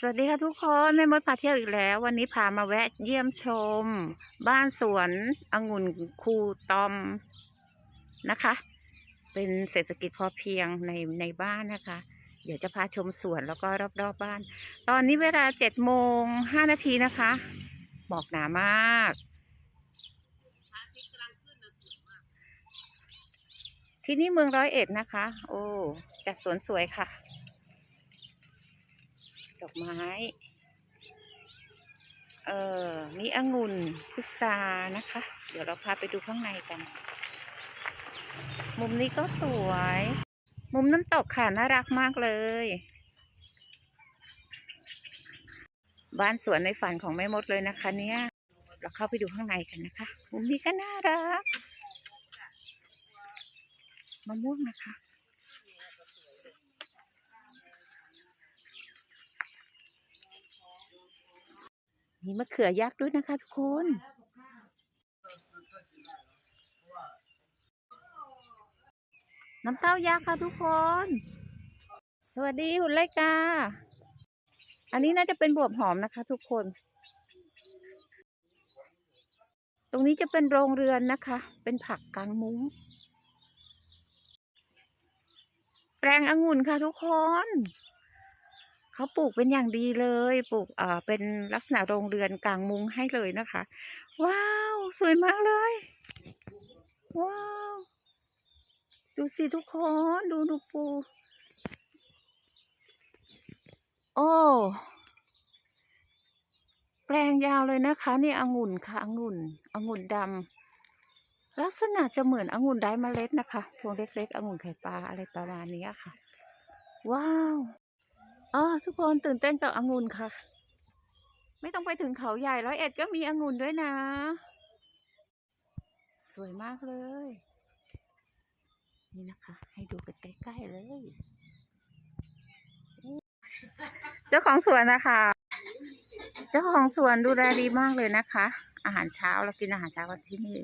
สวัสดีค่ะทุกคนแม่มดพาเที่ยวอีกแล้ว วันนี้พามาแวะเยี่ยมชม บ้านสวนองุ่นคูตอมนะคะ เป็นเศรษฐกิจพอเพียงในในบ้านนะคะ เดี๋ยวจะพาชมสวนแล้วก็รอบๆบบ้าน ตอนนี้เวลาเจ็ดโมงห้านาทีนะคะหมอกหนามากที่นี่เมืองร้อยเอ็ดนะคะ โอ้จัดสวนสวยค่ะ ดอกไม้ เอ่อมีองุ่นพุทรานะคะ เดี๋ยวเราพาไปดูข้างในกัน มุมนี้ก็สวย มุมน้ำตกค่ะน่ารักมากเลย บ้านสวนในฝันของแม่มดเลยนะคะ เนี่ย เราเข้าไปดูข้างในกันนะคะ มุมนี้ก็น่ารักมะม่วงนะคะ มีมะเขือยักษ์ด้วยนะคะทุกคน น้ำเต้ายักษ์ค่ะทุกคน สวัสดีหุ่นไลกา อันนี้น่าจะเป็นบวบหอมนะคะ ทุกคน ตรงนี้จะเป็นโรงเรือนนะคะ เป็นผักกลางมุ้ง แปลงองุ่นค่ะทุกคน เขาปลูกเป็นอย่างดีเลย ปลูกเอ่อเป็นลักษณะโรงเรือนกลางมุ้งให้เลยนะคะ ว้าว สวยมากเลย ว้าว ดูสิทุกคนดูดูปู โอ้แปลงยาวเลยนะคะ นี่องุ่นค่ะองุ่นองุ่นดำลักษณะจะเหมือนองุ่นไร้เมล็ดนะคะ พวงเล็กๆองุ่นไข่ปลาอะไรประมาณนี้ค่ะ ว้าว อ๋อทุกคนตื่นเต้นกับองุ่นค่ะ ไม่ต้องไปถึงเขาใหญ่ร้อยเอ็ดก็มีองุ่นด้วยนะ สวยมากเลย นี่นะคะ ให้ดูกันใกล้ๆเลย เจ้าของสวนนะคะ เจ้าของสวนดูแลดีมากเลยนะคะ อาหารเช้าเรากินอาหารเช้ากันที่นี่